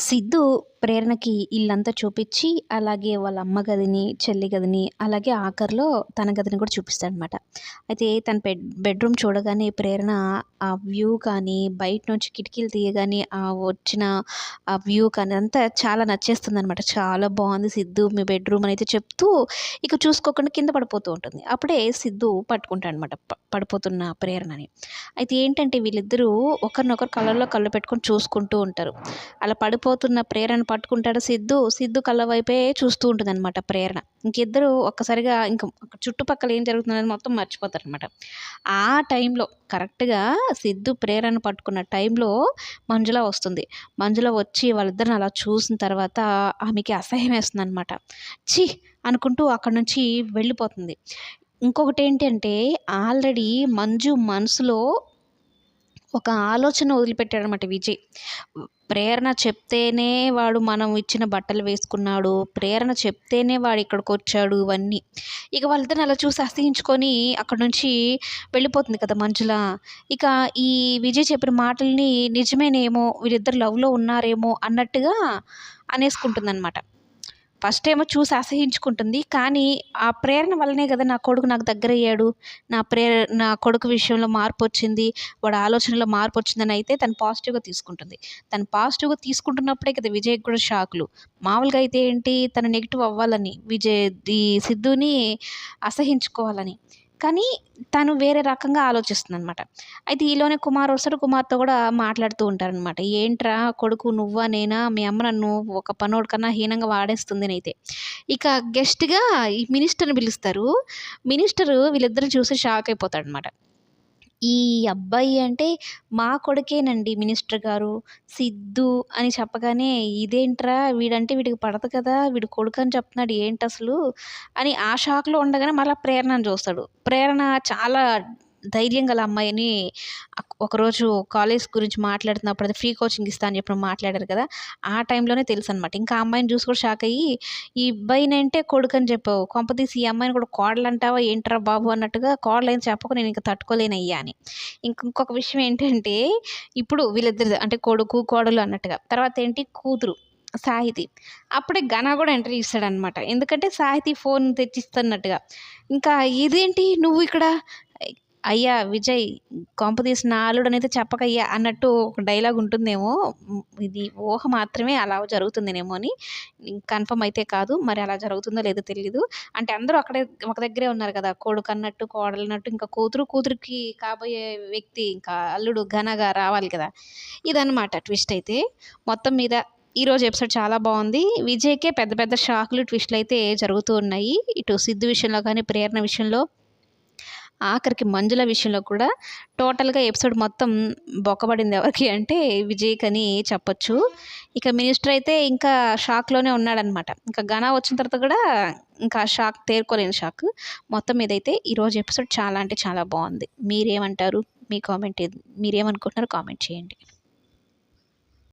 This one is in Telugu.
సిద్ధు ప్రేరణకి ఇల్లంతా చూపించి అలాగే వాళ్ళ అమ్మ గదిని చెల్లి గదిని అలాగే ఆఖరిలో తన గదిని కూడా చూపిస్తాడనమాట. అయితే తన బెడ్ బెడ్రూమ్ చూడగానే ప్రేరణ ఆ వ్యూ కానీ బయట నుంచి కిటికీలు తీయగానే ఆ వచ్చిన ఆ వ్యూ కానీ అంతా చాలా నచ్చేస్తుంది అనమాట చాలా బాగుంది సిద్ధు మీ బెడ్రూమ్ అని అయితే చెప్తూ ఇక చూసుకోకుండా కింద పడిపోతూ ఉంటుంది. అప్పుడే సిద్ధు పట్టుకుంటాడు అనమాట పడిపోతున్న ప్రేరణని. అయితే ఏంటంటే వీళ్ళిద్దరూ ఒకరినొకరు కళ్ళల్లో కళ్ళు పెట్టుకొని చూసుకుంటూ ఉంటారు. అలా పడిపోతున్న ప్రేరణ పట్టుకుంటాడు సిద్ధు సిద్ధు కళ్ళ వైపే చూస్తూ ఉంటుంది అనమాట ప్రేరణ. ఇంకిద్దరు ఒక్కసారిగా ఇంక చుట్టుపక్కల ఏం జరుగుతుందని మొత్తం మర్చిపోతారు అనమాట ఆ టైంలో కరెక్ట్గా సిద్ధు ప్రేరణ పట్టుకున్న టైంలో మంజుల వస్తుంది. మంజుల వచ్చి వాళ్ళిద్దరిని అలా చూసిన తర్వాత ఆమెకి అసహ్యం వేస్తుంది అనమాట ఛీ! అనుకుంటూ అక్కడ నుంచి వెళ్ళిపోతుంది. ఇంకొకటి ఏంటంటే ఆల్రెడీ మంజు మనసులో ఒక ఆలోచన వదిలిపెట్టాడనమాట విజయ్. ప్రేరణ చెప్తేనే వాడు మనం ఇచ్చిన బట్టలు వేసుకున్నాడు ప్రేరణ చెప్తేనే వాడు ఇక్కడికి వచ్చాడు ఇవన్నీ. ఇక వాళ్ళిద్దరిని అలా చూసి అసహించుకొని అక్కడ నుంచి వెళ్ళిపోతుంది కదా మంజుల. ఇక ఈ విజయ్ చెప్పిన మాటల్ని నిజమేనేమో వీరిద్దరు లవ్లో ఉన్నారేమో అన్నట్టుగా అనేసుకుంటుందన్నమాట. ఫస్ట్ ఏమో చూసి అసహించుకుంటుంది. కానీ ఆ ప్రేరణ వల్లనే కదా నా కొడుకు నాకు దగ్గర అయ్యాడు. నా ప్రేర నా కొడుకు విషయంలో మార్పు వచ్చింది. వాడు ఆలోచనలో మార్పు వచ్చిందని అయితే తను పాజిటివ్గా తీసుకుంటుంది. తను పాజిటివ్గా తీసుకుంటున్నప్పుడే కదా విజయ్ కూడా షాక్లు మామూలుగా అయితే ఏంటి? తను నెగిటివ్ అవ్వాలని విజయ్ ఈ సిద్ధుని అసహించుకోవాలని. కానీ తను వేరే రకంగా ఆలోచిస్తుంది అనమాట అయితే ఈలోనే కుమార్ వస్తాడు. కుమార్తో కూడా మాట్లాడుతూ ఉంటారనమాట ఏంట్రా కొడుకు నువ్వా నేనా? మీ అమ్మ నన్ను ఒక పనోడు కన్నా హీనంగా వాడేస్తుంది అయితే ఇక గెస్ట్గా ఈ మినిస్టర్ని పిలుస్తారు. మినిస్టర్ వీళ్ళిద్దరు చూసి షాక్ అయిపోతాడనమాట ఈ అబ్బాయి అంటే మా కొడుకేనండి మినిస్టర్ గారు సిద్ధు అని చెప్పగానే ఇదేంట్రా వీడంటే వీడికి పడదు కదా వీడు కొడుకు అని చెప్తున్నాడు ఏంటి అసలు అని ఆ షాక్లో ఉండగానే మళ్ళీ ప్రేరణను చూస్తాడు. ప్రేరణ చాలా ధైర్యం గల అమ్మాయిని ఒకరోజు కాలేజ్ గురించి మాట్లాడుతున్నప్పుడు అది ఫ్రీ కోచింగ్ ఇస్తా అని చెప్పి మాట్లాడారు కదా ఆ టైంలోనే తెలుసు అనమాట ఇంకా అమ్మాయిని చూసి కూడా షాక్ అయ్యి ఈ అబ్బాయిని అంటే కొడుకు అని చెప్పావు కొంపతీసి ఈ అమ్మాయిని కూడా కోడలు అంటావా ఏంట్రా బాబు అన్నట్టుగా కోడలు ఏం చెప్పకు నేను ఇంకా తట్టుకోలేనయ్యా అని. ఇంకొక విషయం ఏంటంటే ఇప్పుడు వీళ్ళిద్దరు అంటే కొడుకు కోడలు అన్నట్టుగా తర్వాత ఏంటి కూతురు సాహితి. అప్పుడే ఘన కూడా ఎంట్రీ ఇస్తాడనమాట ఎందుకంటే సాహితి ఫోన్ తెచ్చిస్తున్నట్టుగా. ఇంకా ఇదేంటి నువ్వు ఇక్కడ అయ్యా విజయ్ కొంపదీసి నా అనేది చెప్పకయ్యా అన్నట్టు ఒక డైలాగ్ ఉంటుందేమో. ఇది ఊహ మాత్రమే అలా జరుగుతుందేమో అని కన్ఫర్మ్ అయితే కాదు. మరి అలా జరుగుతుందో లేదో తెలియదు అంటే అందరూ అక్కడే ఒక దగ్గరే ఉన్నారు కదా కొడుకు అన్నట్టు కోడలన్నట్టు ఇంకా కూతురు కూతురికి కాబోయే వ్యక్తి ఇంకా అల్లుడు ఘనగా రావాలి కదా. ఇదన్నమాట ట్విస్ట్ అయితే. మొత్తం మీద ఈరోజు ఎపిసోడ్ చాలా బాగుంది. విజయ్కే పెద్ద పెద్ద షాకులు ట్విస్ట్లు అయితే జరుగుతూ ఉన్నాయి. ఇటు సిద్ధు విషయంలో కానీ ప్రేరణ విషయంలో ఆఖరికి మంజుల విషయంలో కూడా టోటల్గా ఎపిసోడ్ మొత్తం బొక్కబడింది ఎవరికి అంటే విజయ్కి అని చెప్పొచ్చు. ఇక మినిస్టర్ అయితే ఇంకా షాక్లోనే ఉన్నాడనమాట ఇంకా ఘనా వచ్చిన తర్వాత కూడా ఇంకా షాక్ తేరుకోలేని షాక్. మొత్తం మీదైతే ఈరోజు ఎపిసోడ్ చాలా అంటే చాలా బాగుంది. మీరేమంటారు? మీ కామెంట్ మీరేమనుకుంటున్నారో కామెంట్ చేయండి.